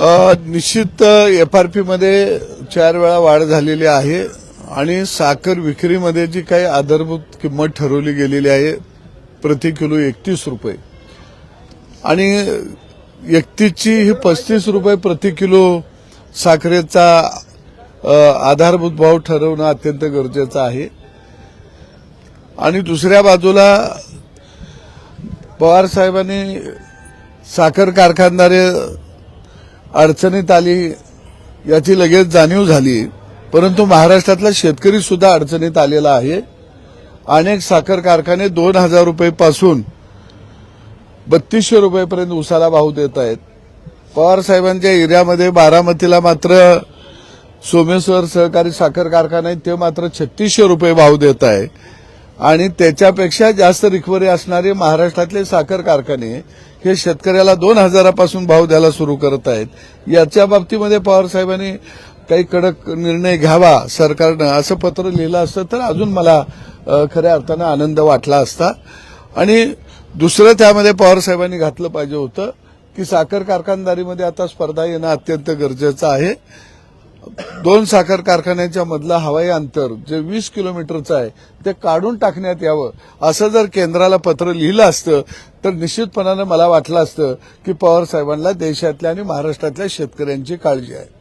निश्चित F R पीमध्ये चार वेळा वाढ झालेली आहे आणि साखर विक्रीमध्ये जी काही आधारभूत किंमत ठरवली गेलेली आहे प्रति किलो एकतीस रुपये. आणि एकतीसची ही पस्तीस रुपये प्रति किलो साखरेचा आधारभूत भाव ठरवणं अत्यंत गरजेचं आहे. आणि दुसऱ्या बाजूला पवार साहेबांनी साखर कारखानदारे अडचणीत आली याची लगेच जाणीव झाली. परंतु महाराष्ट्रातला शेतकरी सुद्धा अडचणीत आलेला आहे. अनेक साखर कारखाने दोन हजार रुपये पासून बत्तीसशे रुपयेपर्यंत उसाला भाव देत आहेत. पवार साहेबांच्या एरियामध्ये बारामतीला मात्र सोमेश्वर सहकारी साखर कारखाना आहे ते मात्र छत्तीसशे रुपये भाव देत आहे. आणि त्याच्यापेक्षा जास्त रिकव्हरी असणारे महाराष्ट्रातले साखर कारखाने हे शेतकऱ्याला दोन हजारापासून भाव द्यायला सुरू करत आहेत. याच्या बाबतीमध्ये पवार साहेबांनी काही कडक निर्णय घ्यावा सरकारनं असं पत्र लिहिलं असतं तर अजून मला खऱ्या अर्थानं आनंद वाटला असता. आणि दुसरं त्यामध्ये पवार साहेबांनी घातलं पाहिजे होतं की साखर कारखानदारीमध्ये आता स्पर्धा येणं अत्यंत गरजेचं आहे. दोन साखर कारखान्यांच्या मधलं हवाई अंतर जे वीस किलोमीटरचं आहे ते काढून टाकण्यात यावं. असं जर केंद्राला पत्र लिहिलं असतं तर निश्चितपणानं मला वाटलं असतं की पवार साहेबांना देशातल्या आणि महाराष्ट्रातल्या शेतकऱ्यांची काळजी आहे.